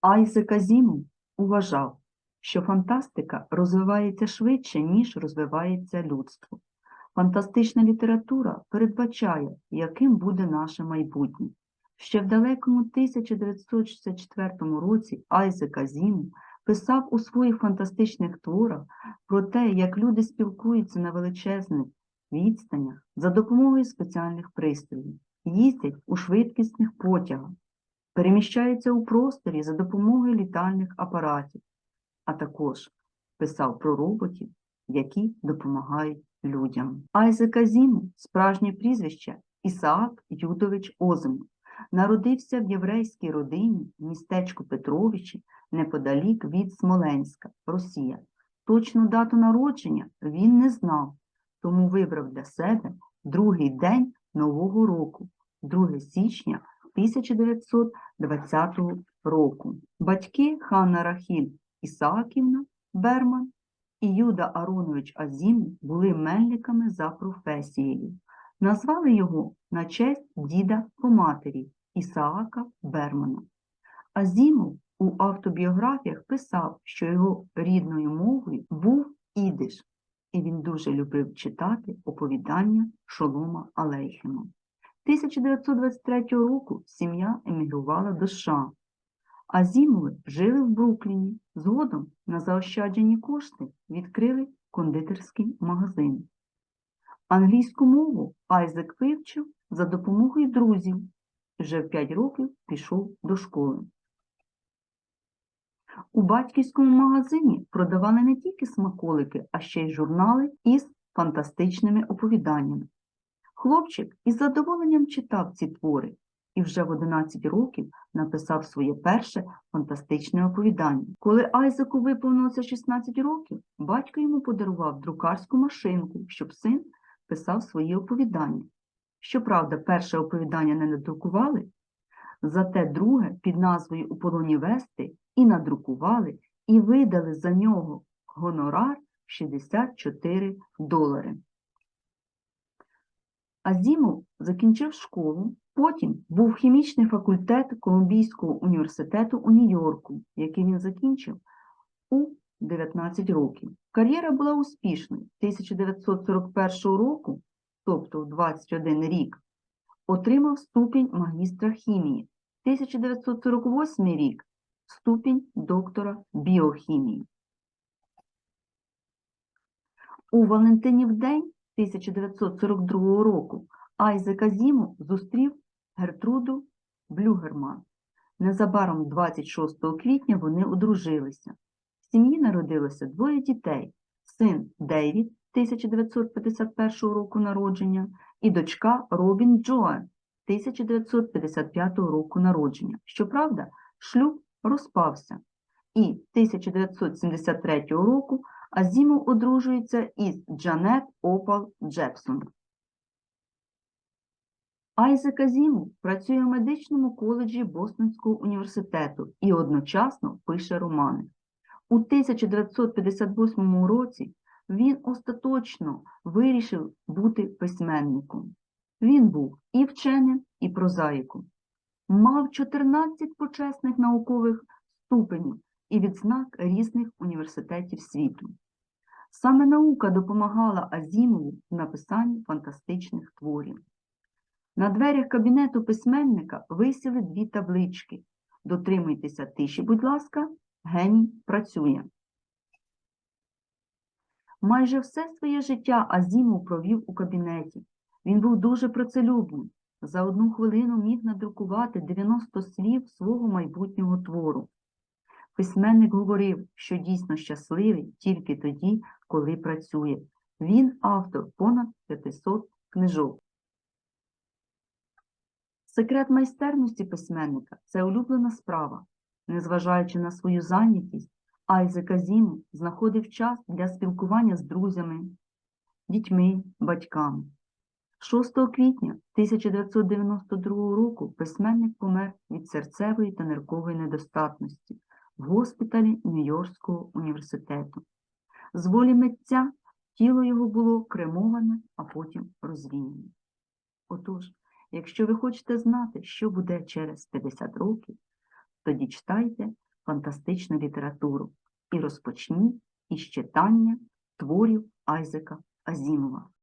Айзек Азімов вважав, що фантастика розвивається швидше, ніж розвивається людство. Фантастична література передбачає, яким буде наше майбутнє. Ще в далекому 1964 році Айзек Азімов писав у своїх фантастичних творах про те, як люди спілкуються на величезних відстанях за допомогою спеціальних пристроїв, їздять у швидкісних потягах, переміщаються у просторі за допомогою літальних апаратів, а також писав про роботів, які допомагають людям. Айзек Азімов – справжнє прізвище Ісаак Юдович Озимов. Народився в єврейській родині в містечку Петровичі неподалік від Смоленська, Росія. Точну дату народження він не знав, тому вибрав для себе другий день Нового року, 2 січня 1920 року. Батьки Ханна Рахіль Ісааківна Берман і Юда Аронович Азімов були мельниками за професією. Назвали його на честь діда по матері Ісаака Бермана. Азімов у автобіографіях писав, що його рідною мовою був ідиш, і він дуже любив читати оповідання Шолома Алейхема. 1923 року сім'я емігрувала до США. Азімови жили в Брукліні. Згодом на заощаджені кошти відкрили кондитерський магазин. Англійську мову Айзек вивчив за допомогою друзів і вже в 5 років пішов до школи. У батьківському магазині продавали не тільки смаколики, а ще й журнали із фантастичними оповіданнями. Хлопчик із задоволенням читав ці твори і вже в 11 років написав своє перше фантастичне оповідання. Коли Айзеку виповнилося 16 років, батько йому подарував друкарську машинку, щоб син писав свої оповідання. Щоправда, перше оповідання не надрукували, зате друге під назвою У полоні вести і надрукували, і видали за нього гонорар 64 долари. Азімов закінчив школу, потім був хімічний факультет Колумбійського університету у Нью-Йорку, який він закінчив у 19 років. Кар'єра була успішною. 1941 року, тобто у 21 рік, отримав ступінь магістра хімії. 1948 рік ступінь доктора біохімії. У Валентинів день 1942 року Айзек Азімов зустрів Гертруду Блюгерман. Незабаром 26 квітня вони одружилися. В сім'ї народилося двоє дітей: син Дейвід 1951 року народження і дочка Робін Джоан 1955 року народження. Щоправда, шлюб розпався, і 1973 року Азімов одружується із Джанет Опал Джепсон. Айзек Азімов працює в медичному коледжі Бостонського університету і одночасно пише романи. У 1958 році він остаточно вирішив бути письменником. Він був і вченим, і прозаїком. Мав 14 почесних наукових ступенів і відзнак різних університетів світу. Саме наука допомагала Азімову в написанні фантастичних творів. На дверях кабінету письменника висіли дві таблички. Дотримуйтеся тиші, будь ласка, геній працює. Майже все своє життя Азімов провів у кабінеті. Він був дуже працелюбним. За одну хвилину міг надрукувати 90 слів свого майбутнього твору. Письменник говорив, що дійсно щасливий тільки тоді, коли працює. Він автор понад 500 книжок. Секрет майстерності письменника це улюблена справа. Незважаючи на свою зайнятість, Айзек Азімов знаходив час для спілкування з друзями, дітьми, батьками. 6 квітня 1992 року письменник помер від серцевої та ниркової недостатності госпіталі Нью-Йоркського університету. З волі митця тіло його було кремоване, а потім розвіяне. Отож, якщо ви хочете знати, що буде через 50 років, тоді читайте фантастичну літературу і розпочніть із читання творів Айзека Азімова.